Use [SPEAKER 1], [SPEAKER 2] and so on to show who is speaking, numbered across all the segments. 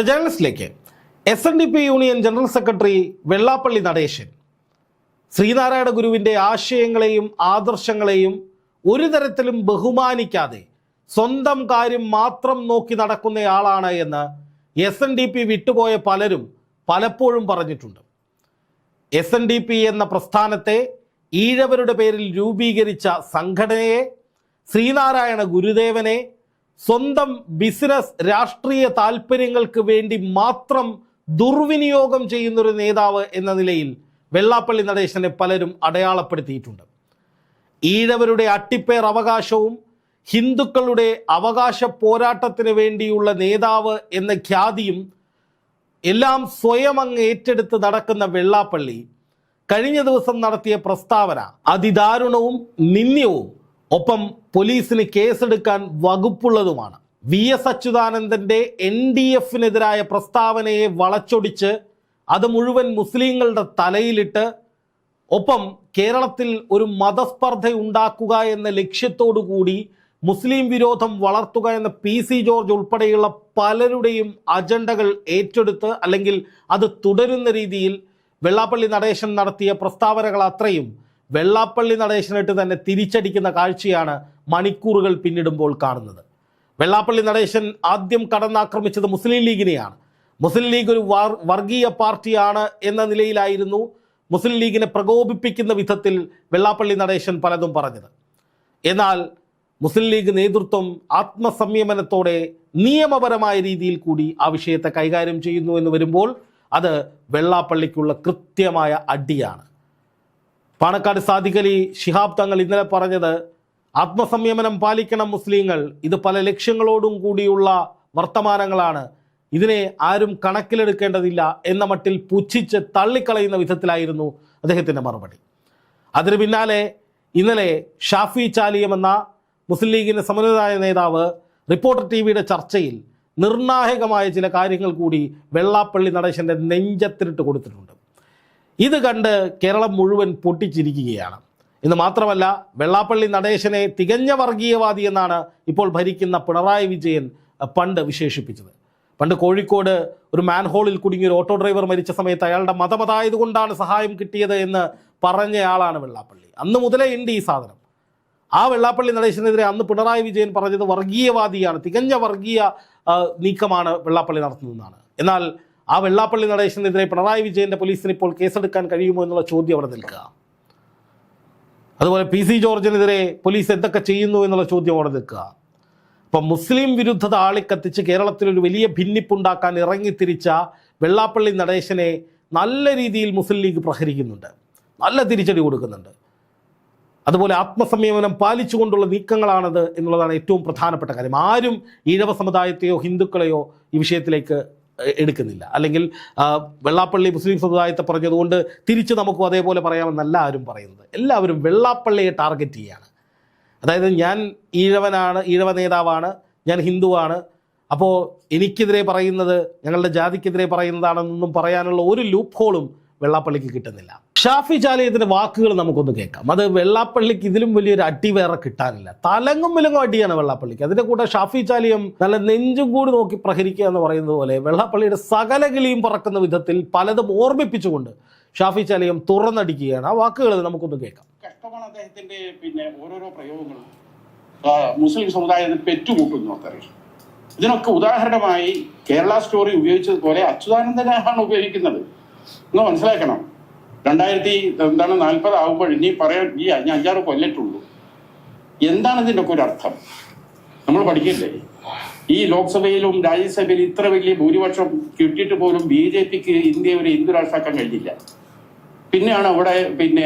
[SPEAKER 1] The ജേർണലിസ്റ്റിലേക്ക് S N D P union general secretary Vellappally Natesan. Sree Narayana ഗുരുവിന്റെ ആശയങ്ങളെയും ആദർശങ്ങളെയും ഒരു തരത്തിലും ബഹുമാനിക്കാതെ സ്വന്തം കാര്യം മാത്രം നോക്കി നടക്കുന്നയാളാണ് എന്ന് എസ് എൻ ഡി പി വിട്ടുപോയ പലരും പലപ്പോഴും പറഞ്ഞിട്ടുണ്ട്. എസ് എൻ ഡി പി എന്ന പ്രസ്ഥാനത്തെ ഈഴവരുടെ പേരിൽ രൂപീകരിച്ച സംഘടനയെ ശ്രീനാരായണ ഗുരുദേവനെ സ്വന്തം ബിസിനസ് രാഷ്ട്രീയ താല്പര്യങ്ങൾക്ക് വേണ്ടി മാത്രം ദുർവിനിയോഗം ചെയ്യുന്നൊരു നേതാവ് എന്ന നിലയിൽ വെള്ളാപ്പള്ളി നടേശനെ പലരും അടയാളപ്പെടുത്തിയിട്ടുണ്ട്. ഈഴവരുടെ അട്ടിപ്പേർ അവകാശവും ഹിന്ദുക്കളുടെ അവകാശ പോരാട്ടത്തിന് വേണ്ടിയുള്ള നേതാവ് എന്ന ഖ്യാതിയും എല്ലാം സ്വയം അങ്ങ് ഏറ്റെടുത്ത് നടക്കുന്ന വെള്ളാപ്പള്ളി കഴിഞ്ഞ ദിവസം നടത്തിയ പ്രസ്താവന അതിദാരുണവും നിന്ദ്യവും ഒപ്പം പോലീസിന് കേസെടുക്കാൻ വകുപ്പുള്ളതുമാണ്. വി എസ് അച്യുതാനന്ദന്റെ എൻ ഡി എഫിനെതിരായ പ്രസ്താവനയെ വളച്ചൊടിച്ച് അത് മുഴുവൻ മുസ്ലിങ്ങളുടെ തലയിലിട്ട് ഒപ്പം കേരളത്തിൽ ഒരു മതസ്പർദ്ധ ഉണ്ടാക്കുക എന്ന ലക്ഷ്യത്തോടു കൂടി മുസ്ലിം വിരോധം വളർത്തുക എന്ന പി സി ജോർജ് ഉൾപ്പെടെയുള്ള പലരുടെയും അജണ്ടകൾ ഏറ്റെടുത്ത് അല്ലെങ്കിൽ അത് തുടരുന്ന രീതിയിൽ വെള്ളാപ്പള്ളി നടേശൻ നടത്തിയ പ്രസ്താവനകൾ അത്രയും വെള്ളാപ്പള്ളി നടേശനിട്ട് തന്നെ തിരിച്ചടിക്കുന്ന കാഴ്ചയാണ് മണിക്കൂറുകൾ പിന്നിടുമ്പോൾ കാണുന്നത്. വെള്ളാപ്പള്ളി നടേശൻ ആദ്യം കടന്നാക്രമിച്ചത് മുസ്ലിം ലീഗിനെയാണ്. മുസ്ലിം ലീഗ് ഒരു വർഗീയ പാർട്ടിയാണ് എന്ന നിലയിലായിരുന്നു മുസ്ലിം ലീഗിനെ പ്രകോപിപ്പിക്കുന്ന വിധത്തിൽ വെള്ളാപ്പള്ളി നടേശൻ പലതും പറഞ്ഞത്. എന്നാൽ മുസ്ലിം ലീഗ് നേതൃത്വം ആത്മസംയമനത്തോടെ നിയമപരമായ രീതിയിൽ കൂടി ആ വിഷയത്തെ കൈകാര്യം ചെയ്യുന്നു എന്ന് വരുമ്പോൾ അത് വെള്ളാപ്പള്ളിക്കുള്ള കൃത്യമായ അടിയാണ്. പാണക്കാട് സാദിഖലി ശിഹാബ് തങ്ങൾ ഇന്നലെ പറഞ്ഞത് ആത്മസംയമനം പാലിക്കണം മുസ്ലിങ്ങൾ. ഇത് പല ലക്ഷ്യങ്ങളോടും കൂടിയുള്ള വർത്തമാനങ്ങളാണ്. ഇതിനെ ആരും കണക്കിലെടുക്കേണ്ടതില്ല എന്ന മട്ടിൽ പുച്ഛിച്ച് തള്ളിക്കളയുന്ന വിധത്തിലായിരുന്നു അദ്ദേഹത്തിന്റെ മറുപടി. അതിന് പിന്നാലെ ഇന്നലെ ഷാഫി ചാലിയം എന്ന മുസ്ലിം ലീഗിന്റെ സമന്വിതായ നേതാവ് റിപ്പോർട്ടർ ടി വിയുടെ ചർച്ചയിൽ നിർണായകമായ ചില കാര്യങ്ങൾ കൂടി വെള്ളാപ്പള്ളി നടേശന്റെ നെഞ്ചത്തിനിട്ട് കൊടുത്തിട്ടുണ്ട്. ഇത് കണ്ട് കേരളം മുഴുവൻ പൊട്ടിച്ചിരിക്കുകയാണ്. ഇന്ന് മാത്രമല്ല വെള്ളാപ്പള്ളി നടേശനെ തികഞ്ഞ വർഗീയവാദി എന്നാണ് ഇപ്പോൾ ഭരിക്കുന്ന പിണറായി വിജയൻ പണ്ട് വിശേഷിപ്പിച്ചത്. പണ്ട് കോഴിക്കോട് ഒരു മാൻഹോളിൽ കുടുങ്ങിയ ഒരു ഓട്ടോ ഡ്രൈവർ മരിച്ച സമയത്ത് അയാളുടെ മതമതായതുകൊണ്ടാണ് സഹായം കിട്ടിയത് എന്ന് പറഞ്ഞയാളാണ് വെള്ളാപ്പള്ളി. അന്ന് മുതലേ ഉണ്ട് ഈ സാധനം. ആ വെള്ളാപ്പള്ളി നടേശനെതിരെ അന്ന് പിണറായി വിജയൻ പറഞ്ഞത് വർഗീയവാദിയാണ്. തികഞ്ഞ വർഗീയ നീക്കമാണ് വെള്ളാപ്പള്ളി നടത്തുന്നതെന്നാണ്. എന്നാൽ ആ വെള്ളാപ്പള്ളി നടേശനെതിരെ പിണറായി വിജയന്റെ പോലീസിന് ഇപ്പോൾ കേസെടുക്കാൻ കഴിയുമോ എന്നുള്ള ചോദ്യം അവിടെ നിൽക്കുക. അതുപോലെ പി സി ജോർജിനെതിരെ പോലീസ് എന്തൊക്കെ ചെയ്യുന്നു എന്നുള്ള ചോദ്യം അവിടെ നിൽക്കുക. അപ്പം മുസ്ലിം വിരുദ്ധത കേരളത്തിൽ ഒരു വലിയ ഭിന്നിപ്പുണ്ടാക്കാൻ ഇറങ്ങിത്തിരിച്ച വെള്ളാപ്പള്ളി നടേശനെ നല്ല രീതിയിൽ മുസ്ലിം ലീഗ് പ്രഹരിക്കുന്നുണ്ട്. നല്ല തിരിച്ചടി കൊടുക്കുന്നുണ്ട്. അതുപോലെ ആത്മസംയമനം പാലിച്ചുകൊണ്ടുള്ള നീക്കങ്ങളാണത് എന്നുള്ളതാണ് ഏറ്റവും പ്രധാനപ്പെട്ട കാര്യം. ആരും ഈഴവ സമുദായത്തെയോ ഹിന്ദുക്കളെയോ ഈ വിഷയത്തിലേക്ക് എടുക്കുന്നില്ല. അല്ലെങ്കിൽ വെള്ളാപ്പള്ളി മുസ്ലിം സമുദായത്തെ പറഞ്ഞതുകൊണ്ട് തിരിച്ച് നമുക്കും അതേപോലെ പറയാമെന്നല്ല ആരും പറയുന്നത്. എല്ലാവരും വെള്ളാപ്പള്ളിയെ ടാർഗറ്റ് ചെയ്യുകയാണ് അതായത് ഞാൻ ഈഴവനാണ് ഈഴവ നേതാവാണ് ഞാൻ ഹിന്ദുവാണ്. അപ്പോൾ എനിക്കെതിരെ പറയുന്നത് ഞങ്ങളുടെ ജാതിക്കെതിരെ പറയുന്നതാണെന്നൊന്നും പറയാനുള്ള ഒരു ലൂപ്പ് ഹോളും വെള്ളാപ്പള്ളിക്ക് കിട്ടുന്നില്ല. ഷാഫി ചാലിയത്തിന്റെ വാക്കുകൾ നമുക്കൊന്ന് കേൾക്കാം. അത് വെള്ളാപ്പള്ളിക്ക് ഇതിലും വലിയൊരു അടി വേറെ കിട്ടാനില്ല. തലങ്ങും വിലങ്ങും അടിയാണ് വെള്ളാപ്പള്ളിക്ക്. അതിന്റെ കൂടെ ഷാഫി ചാലിയം നല്ല നെഞ്ചും കൂടി നോക്കി പ്രഹരിക്കുക എന്ന് പറയുന്നത് പോലെ വെള്ളാപ്പള്ളിയുടെ സകല കിളിയും പറക്കുന്ന വിധത്തിൽ പലതും ഓർമ്മിപ്പിച്ചുകൊണ്ട് ഷാഫി ചാലിയം തുറന്നടിക്കുകയാണ്. ആ വാക്കുകൾ നമുക്കൊന്ന് കേൾക്കാം.
[SPEAKER 2] കഷ്ടമാണ് അദ്ദേഹത്തിന്റെ പിന്നെ ഓരോരോ പ്രയോഗങ്ങളും. മുസ്ലിം സമുദായത്തിന് പെറ്റുകൂട്ടുന്നു അത്രയും ഇതിനൊക്കെ ഉദാഹരണമായി കേരള സ്റ്റോറി ഉപയോഗിച്ചതുപോലെ അച്യുതാനന്ദനാണ് ഉപയോഗിക്കുന്നത്. ഒന്ന് മനസ്സിലാക്കണം. രണ്ടായിരത്തി എന്താണ് നാൽപ്പത് ആകുമ്പോൾ ഇനി പറയാൻ ഈ അഞ്ച് അഞ്ചാറ് കൊല്ലറ്റുള്ളൂ എന്താണ് ഇതിന്റെ ഒക്കെ ഒരു അർത്ഥം? നമ്മൾ പഠിക്കില്ലേ? ഈ ലോക്സഭയിലും രാജ്യസഭയിലും ഇത്ര വലിയ ഭൂരിപക്ഷം കിട്ടിയിട്ട് പോലും ബി ജെ പിക്ക് ഇന്ത്യ ഒരു ഹിന്ദു രാഷ്ട്രമാക്കാൻ കഴിഞ്ഞില്ല. പിന്നെയാണ് അവിടെ പിന്നെ.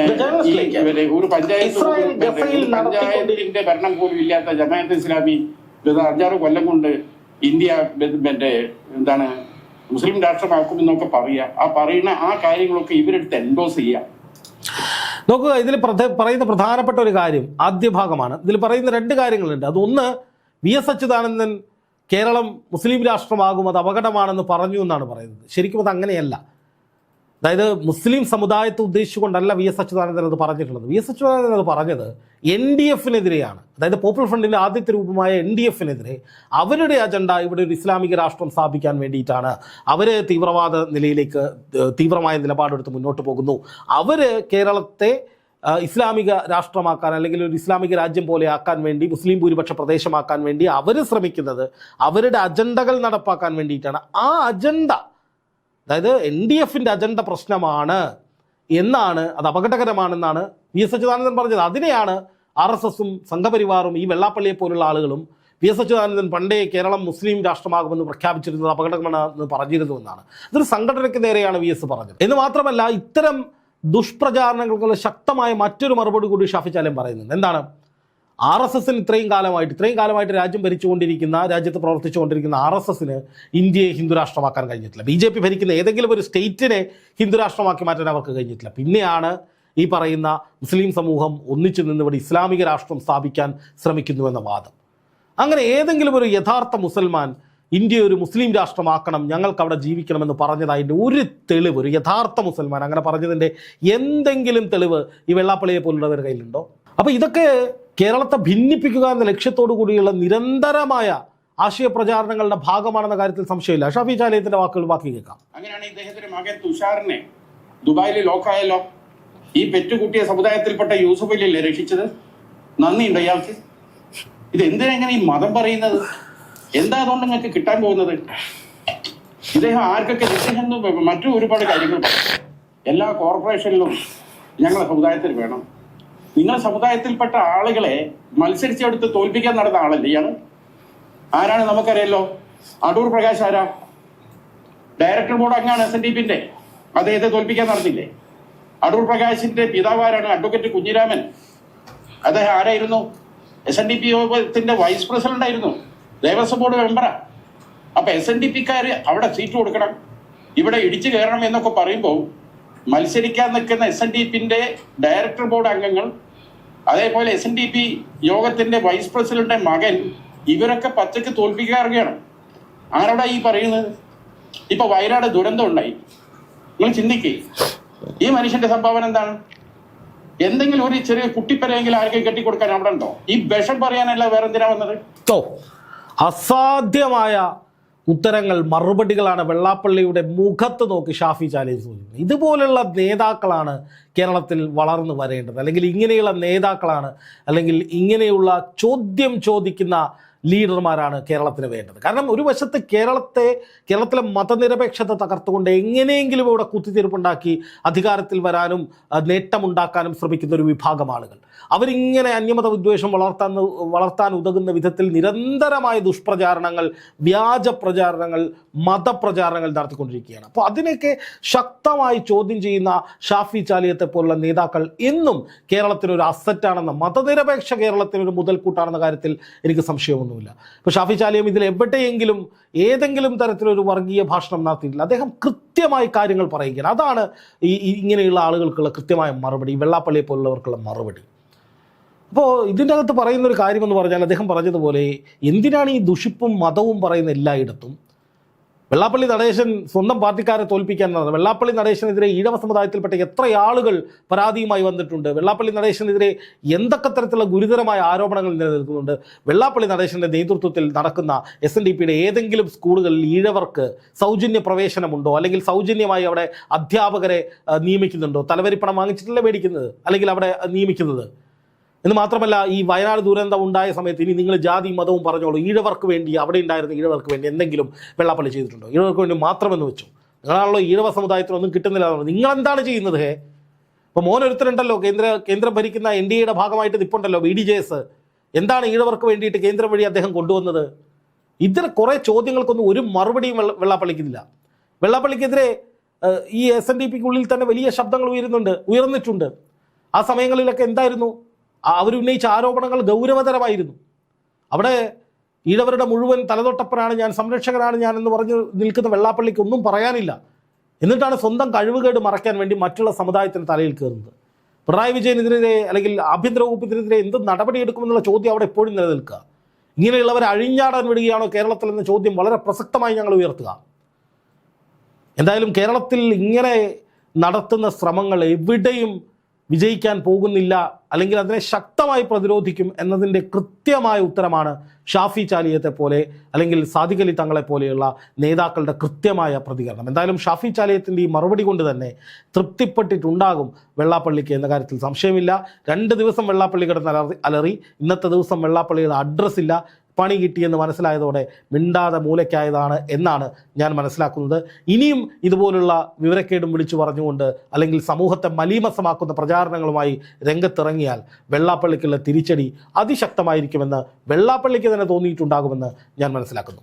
[SPEAKER 2] ഒരു പഞ്ചായത്ത് പഞ്ചായത്തിന്റെ ഭരണം പോലും ഇല്ലാത്ത ജമാഅത്ത് ഇസ്ലാമി അഞ്ചാറ് കൊല്ലം കൊണ്ട് ഇന്ത്യ മറ്റേ എന്താണ് മുസ്ലിം രാഷ്ട്രമാക്കുമെന്നൊക്കെ പറയുക ആ പറയുന്ന ആ കാര്യങ്ങളൊക്കെ ഇവരെടുത്ത് എൻഡോസ് ചെയ്യുക
[SPEAKER 1] നോക്കുക ഇതിൽ പറയുന്ന പ്രധാനപ്പെട്ട ഒരു കാര്യം ആദ്യ ഭാഗമാണ് ഇതിൽ പറയുന്ന രണ്ട് കാര്യങ്ങളുണ്ട്. അതൊന്ന് വി എസ് അച്യുതാനന്ദൻ കേരളം മുസ്ലിം രാഷ്ട്രമാകും അത് അപകടമാണെന്ന് പറഞ്ഞു എന്നാണ് പറയുന്നത്. ശരിക്കും അത് അങ്ങനെയല്ല. അതായത് മുസ്ലിം സമുദായത്തെ ഉദ്ദേശിച്ചുകൊണ്ടല്ല വി എസ് അച്യുതാനന്ദൻ അത് പറഞ്ഞിട്ടുള്ളത്. വി എസ് അച്യുതാനന്ദൻ അത് പറഞ്ഞത് എൻ ഡി എഫിനെതിരെയാണ്. അതായത് പോപ്പുലർ ഫ്രണ്ടിന്റെ ആദ്യത്തെ രൂപമായ എൻ ഡി എഫിനെതിരെ അവരുടെ അജണ്ട ഇവിടെ ഒരു ഇസ്ലാമിക രാഷ്ട്രം സ്ഥാപിക്കാൻ വേണ്ടിയിട്ടാണ്. അവർ തീവ്രവാദ നിലയിലേക്ക് തീവ്രമായ നിലപാടെടുത്ത് മുന്നോട്ട് പോകുന്നു. അവർ കേരളത്തെ ഇസ്ലാമിക രാഷ്ട്രമാക്കാൻ അല്ലെങ്കിൽ ഒരു ഇസ്ലാമിക രാജ്യം പോലെ ആക്കാൻ വേണ്ടി മുസ്ലിം ഭൂരിപക്ഷ പ്രദേശമാക്കാൻ വേണ്ടി അവർ ശ്രമിക്കുന്നത് അവരുടെ അജണ്ടകൾ നടപ്പാക്കാൻ വേണ്ടിയിട്ടാണ്. ആ അജണ്ട അതായത് എൻ ഡി എഫിന്റെ അജണ്ട പ്രശ്നമാണ് എന്നാണ് അത് അപകടകരമാണെന്നാണ് വി എസ് അച്യുതാനന്ദൻ പറഞ്ഞത്. അതിനെയാണ് ആർ എസ് എസും സംഘപരിവാറും ഈ വെള്ളാപ്പള്ളിയെ പോലുള്ള ആളുകളും വി എസ് അച്യുതാനന്ദൻ പണ്ടേ കേരളം മുസ്ലിം രാഷ്ട്രമാകുമെന്ന് പ്രഖ്യാപിച്ചിരുന്നത് അപകടകരമാണെന്ന് പറഞ്ഞിരുന്നുവെന്നാണ് ഇതൊരു സംഘടനയ്ക്ക് നേരെയാണ് വി എസ് പറഞ്ഞത്. എന്ന് മാത്രമല്ല ഇത്തരം ദുഷ്പ്രചാരണങ്ങൾക്കുള്ള ശക്തമായ മറ്റൊരു മറുപടി കൂടി ഷാഫി ചാലം പറയുന്നുണ്ട്. എന്താണ്? ആർ എസ് എസിന് ഇത്രയും കാലമായിട്ട് ഇത്രയും കാലമായിട്ട് രാജ്യം ഭരിച്ചുകൊണ്ടിരിക്കുന്ന രാജ്യത്ത് പ്രവർത്തിച്ചുകൊണ്ടിരിക്കുന്ന ആർ എസ് എസിന് ഇന്ത്യയെ ഹിന്ദുരാഷ്ട്രമാക്കാൻ കഴിഞ്ഞിട്ടില്ല. ബി ജെ പി ഭരിക്കുന്ന ഏതെങ്കിലും ഒരു സ്റ്റേറ്റിനെ ഹിന്ദുരാഷ്ട്രമാക്കി മാറ്റാൻ അവർക്ക് കഴിഞ്ഞിട്ടില്ല. പിന്നെയാണ് ഈ പറയുന്ന മുസ്ലിം സമൂഹം ഒന്നിച്ചു നിന്നിവിടെ ഇസ്ലാമിക രാഷ്ട്രം സ്ഥാപിക്കാൻ ശ്രമിക്കുന്നുവെന്ന വാദം. അങ്ങനെ ഏതെങ്കിലും ഒരു യഥാർത്ഥ മുസൽമാൻ ഇന്ത്യ ഒരു മുസ്ലിം രാഷ്ട്രമാക്കണം ഞങ്ങൾക്ക് അവിടെ ജീവിക്കണമെന്ന് പറഞ്ഞതായിട്ട് ഒരു തെളിവ് ഒരു യഥാർത്ഥ മുസൽമാൻ അങ്ങനെ പറഞ്ഞതിന്റെ എന്തെങ്കിലും തെളിവ് ഈ വെള്ളാപ്പള്ളിയെ പോലുള്ളവരുടെ കയ്യിലുണ്ടോ? അപ്പോൾ ഇതൊക്കെ കേരളത്തെ ഭിന്നിപ്പിക്കുക എന്ന ലക്ഷ്യത്തോടു കൂടിയുള്ള നിരന്തരമായ ആശയപ്രചാരണങ്ങളുടെ ഭാഗമാണെന്ന കാര്യത്തിൽ സംശയമില്ല. ഷാഫി ചാലയത്തിന്റെ വാക്കുകൾ ബാക്കി കേൾക്കാം.
[SPEAKER 2] അങ്ങനെയാണ് ഇദ്ദേഹത്തിന്റെ മകൻ തുഷാറിനെ ദുബായിലെ ലോക്കായല്ലോ ഈ പെറ്റുകുട്ടിയ സമുദായത്തിൽപ്പെട്ട യൂസഫ് അലിയല്ലേ രക്ഷിച്ചത്? നന്ദിയുണ്ടോ ഇയാൾക്ക്. ഇത് എന്തിനെങ്ങനെ ഈ മതം പറയുന്നത്? എന്താ അതുകൊണ്ട് നിങ്ങൾക്ക് കിട്ടാൻ പോകുന്നത്? ഇദ്ദേഹം ആർക്കൊക്കെ ഇദ്ദേഹം മറ്റു ഒരുപാട് കാര്യങ്ങൾ എല്ലാ കോർപ്പറേഷനിലും ഞങ്ങളെ സമുദായത്തിൽ വേണം. നിങ്ങളെ സമുദായത്തിൽപ്പെട്ട ആളുകളെ മത്സരിച്ചെടുത്ത് തോൽപ്പിക്കാൻ നടന്ന ആളല്ലേ ആരാണ് നമുക്കറിയാലോ അടൂർ പ്രകാശ് ആരാ? ഡയറക്ടർ ബോർഡ് അങ്ങാണ് എസ് എൻ ഡി പിന്റെ. അദ്ദേഹത്തെ തോൽപ്പിക്കാൻ നടന്നില്ലേ? അടൂർ പ്രകാശിന്റെ പിതാവാരാണ് അഡ്വക്കേറ്റ് കുഞ്ഞിരാമൻ. അദ്ദേഹം ആരായിരുന്നു? എസ് എൻ ഡി പി യോഗത്തിന്റെ വൈസ് പ്രസിഡന്റ് ആയിരുന്നു. ദേവസ്വം ബോർഡ് മെമ്പറാ. അപ്പൊ എസ് എൻ ഡി പിക്കാര് അവിടെ സീറ്റ് കൊടുക്കണം. ഇവിടെ ഇടിച്ചു കയറണം എന്നൊക്കെ പറയുമ്പോൾ മത്സരിക്കാൻ നിൽക്കുന്ന എസ് എൻ ഡി പിന്റെ ഡയറക്ടർ ബോർഡ് അംഗങ്ങൾ അതേപോലെ എസ് എൻ ഡി പി യോഗത്തിന്റെ വൈസ് പ്രസിഡന്റ് മകൻ ഇവരൊക്കെ പച്ചക്ക് തോൽപ്പിക്കാറുകയാണ്. ആരോടാ ഈ പറയുന്നത്? ഇപ്പൊ വയനാട് ദുരന്തം ഉണ്ടായി. നിങ്ങൾ ചിന്തിക്കേ. ഈ മനുഷ്യന്റെ സംഭാവന എന്താണ്? എന്തെങ്കിലും ഒരു ചെറിയ കുട്ടിപ്പരെയെങ്കിലും ആർക്കും കെട്ടിക്കൊടുക്കാൻ അവിടെ ഉണ്ടോ? ഈ വിഷം പറയാനല്ല വേറെ എന്തിനാ വന്നത്
[SPEAKER 1] അസാധ്യമായ ഉത്തരങ്ങൾ മറുപടികളാണ് വെള്ളാപ്പള്ളിയുടെ മുഖത്ത് നോക്കി ഷാഫി ചാലേജ് ചോദിക്കുന്നത്. ഇതുപോലുള്ള നേതാക്കളാണ് കേരളത്തിൽ വളർന്നു വരേണ്ടത്. അല്ലെങ്കിൽ ഇങ്ങനെയുള്ള നേതാക്കളാണ് അല്ലെങ്കിൽ ഇങ്ങനെയുള്ള ചോദ്യം ചോദിക്കുന്ന ലീഡർമാരാണ് കേരളത്തിന് വേണ്ടത്. കാരണം ഒരു വശത്ത് കേരളത്തെ കേരളത്തിലെ മതനിരപേക്ഷത തകർത്തുകൊണ്ട് എങ്ങനെയെങ്കിലും ഇവിടെ കുത്തിത്തീർപ്പുണ്ടാക്കി അധികാരത്തിൽ വരാനും നേട്ടമുണ്ടാക്കാനും ശ്രമിക്കുന്ന ഒരു വിഭാഗം ആളുകൾ. അവരിങ്ങനെ അന്യമത വിദ്വേഷം വളർത്താൻ വളർത്താൻ ഉതകുന്ന വിധത്തിൽ നിരന്തരമായ ദുഷ്പ്രചാരണങ്ങൾ വ്യാജ പ്രചാരണങ്ങൾ മതപ്രചാരണങ്ങൾ നടത്തിക്കൊണ്ടിരിക്കുകയാണ്. അപ്പോൾ അതിനൊക്കെ ശക്തമായി ചോദ്യം ചെയ്യുന്ന ഷാഫി ചാലിയത്തെ പോലുള്ള നേതാക്കൾ എന്നും കേരളത്തിനൊരു അസറ്റാണെന്ന മതനിരപേക്ഷ കേരളത്തിനൊരു മുതൽക്കൂട്ടാണെന്ന കാര്യത്തിൽ എനിക്ക് സംശയമൊന്നുമില്ല. ഇപ്പോൾ ഷാഫി ചാലിയം ഇതിൽ എവിടെയെങ്കിലും ഏതെങ്കിലും തരത്തിലൊരു വർഗീയ ഭാഷണം നടത്തിയിട്ടില്ല. അദ്ദേഹം കൃത്യമായി കാര്യങ്ങൾ പറയുകയാണ്. അതാണ് ഈ ഇങ്ങനെയുള്ള ആളുകൾക്കുള്ള കൃത്യമായ മറുപടി വെള്ളാപ്പള്ളിയെ പോലുള്ളവർക്കുള്ള മറുപടി. അപ്പോൾ ഇതിന്റെ അകത്ത് പറയുന്ന ഒരു കാര്യമെന്ന് പറഞ്ഞാൽ അദ്ദേഹം പറഞ്ഞതുപോലെ എന്തിനാണ് ഈ ദുഷിപ്പും മതവും പറയുന്ന എല്ലായിടത്തും? വെള്ളാപ്പള്ളി നടേശൻ സ്വന്തം പാർട്ടിക്കാരെ തോൽപ്പിക്കാൻ നടന്നത്. വെള്ളാപ്പള്ളി നടേശനെതിരെ ഈഴവ സമുദായത്തിൽപ്പെട്ട എത്ര ആളുകൾ പരാതിയുമായി വന്നിട്ടുണ്ട്? വെള്ളാപ്പള്ളി നടേശനെതിരെ എന്തൊക്കെ തരത്തിലുള്ള ഗുരുതരമായ ആരോപണങ്ങൾ നിലനിൽക്കുന്നുണ്ട്? വെള്ളാപ്പള്ളി നടേശന്റെ നേതൃത്വത്തിൽ നടക്കുന്ന എസ് എൻ ഡി പിയുടെ ഏതെങ്കിലും സ്കൂളുകളിൽ ഈഴവർക്ക് സൗജന്യ പ്രവേശനമുണ്ടോ? അല്ലെങ്കിൽ സൗജന്യമായി അവിടെ അധ്യാപകരെ നിയമിക്കുന്നുണ്ടോ? തലവരിപ്പണം വാങ്ങിച്ചിട്ടല്ലേ മേടിക്കുന്നത്? അല്ലെങ്കിൽ അവിടെ നിയമിക്കുന്നത്? എന്ന് മാത്രമല്ല ഈ വയനാട് ദുരന്തം ഉണ്ടായ സമയത്ത് ഇനി നിങ്ങൾ ജാതി മതവും പറഞ്ഞോളൂ. ഈഴവർക്ക് വേണ്ടി അവിടെ ഉണ്ടായിരുന്ന ഈഴവർക്ക് വേണ്ടി എന്തെങ്കിലും വെള്ളാപ്പള്ളി ചെയ്തിട്ടുണ്ടോ? ഈഴവർക്ക് വേണ്ടി മാത്രമെന്ന് വെച്ചു? നിങ്ങളാണല്ലോ ഈഴവ സമുദായത്തിനൊന്നും കിട്ടുന്നില്ല നിങ്ങൾ എന്താണ് ചെയ്യുന്നത് ഹേ? ഇപ്പോൾ മോനൊരുത്തരുണ്ടല്ലോ കേന്ദ്ര കേന്ദ്രം ഭരിക്കുന്ന എൻ ഡി എയുടെ ഭാഗമായിട്ട് നിപ്പുണ്ടല്ലോ ബി ഡി ജെ എസ്. എന്താണ് ഈഴവർക്ക് വേണ്ടിയിട്ട് കേന്ദ്രം വഴി അദ്ദേഹം കൊണ്ടുവന്നത്? ഇത്തരം കുറേ ചോദ്യങ്ങൾക്കൊന്നും ഒരു മറുപടിയും വെള്ള വെള്ളാപ്പള്ളിക്കുന്നില്ല വെള്ളാപ്പള്ളിക്കെതിരെ ഈ എസ് എൻ ഡി പിക്കുള്ളിൽ തന്നെ വലിയ ശബ്ദങ്ങൾ ഉയരുന്നുണ്ട് ഉയർന്നിട്ടുണ്ട്. ആ സമയങ്ങളിലൊക്കെ എന്തായിരുന്നു? അവരുന്നയിച്ച ആരോപണങ്ങൾ ഗൗരവതരമായിരുന്നു. അവിടെ ഈഴവരുടെ മുഴുവൻ തലതൊട്ടപ്പനാണ് ഞാൻ സംരക്ഷകനാണ് ഞാൻ എന്ന് പറഞ്ഞ് നിൽക്കുന്ന വെള്ളാപ്പള്ളിക്ക് ഒന്നും പറയാനില്ല. എന്നിട്ടാണ് സ്വന്തം കഴിവുകേട് മറയ്ക്കാൻ വേണ്ടി മറ്റുള്ള സമുദായത്തിന് തലയിൽ കയറുന്നത്. പിണറായി വിജയനെതിരെ അല്ലെങ്കിൽ ആഭ്യന്തര വകുപ്പിനെതിരെ എന്ത് നടപടിയെടുക്കുമെന്നുള്ള ചോദ്യം അവിടെ എപ്പോഴും നിലനിൽക്കുക. ഇങ്ങനെയുള്ളവരെ അഴിഞ്ഞാടാൻ വിടുകയാണോ കേരളത്തിൽ എന്ന ചോദ്യം വളരെ പ്രസക്തമായി ഞങ്ങൾ ഉയർത്തുക. എന്തായാലും കേരളത്തിൽ ഇങ്ങനെ നടത്തുന്ന ശ്രമങ്ങൾ എവിടെയും വിജയിക്കാൻ പോകുന്നില്ല അല്ലെങ്കിൽ അതിനെ ശക്തമായി പ്രതിരോധിക്കും എന്നതിന്റെ കൃത്യമായ ഉത്തരമാണ് ഷാഫി ചാലിയത്തെ പോലെ അല്ലെങ്കിൽ സാദിഖലി തങ്ങളെ പോലെയുള്ള നേതാക്കളുടെ കൃത്യമായ പ്രതികരണം. എന്തായാലും ഷാഫി ചാലിയത്തിന്റെ ഈ മറുപടി കൊണ്ട് തന്നെ തൃപ്തിപ്പെട്ടിട്ടുണ്ടാകും വെള്ളാപ്പള്ളിക്ക് എന്ന കാര്യത്തിൽ സംശയമില്ല. രണ്ട് ദിവസം വെള്ളാപ്പള്ളി കിടന്ന് അലറി ഇന്നത്തെ ദിവസം വെള്ളാപ്പള്ളിയുടെ അഡ്രസ്സ് ഇല്ല. പണി കിട്ടിയെന്ന് മനസ്സിലായതോടെ മിണ്ടാതെ മൂലയ്ക്കായതാണ് എന്നാണ് ഞാൻ മനസ്സിലാക്കുന്നത്. ഇനിയും ഇതുപോലുള്ള വിവരക്കേടും വിളിച്ചു പറഞ്ഞുകൊണ്ട് അല്ലെങ്കിൽ സമൂഹത്തെ മലീമസമാക്കുന്ന പ്രചാരണങ്ങളുമായി രംഗത്തിറങ്ങിയാൽ വെള്ളാപ്പള്ളിക്കുള്ള തിരിച്ചടി അതിശക്തമായിരിക്കുമെന്ന് വെള്ളാപ്പള്ളിക്ക് തന്നെ തോന്നിയിട്ടുണ്ടാകുമെന്ന് ഞാൻ മനസ്സിലാക്കുന്നു.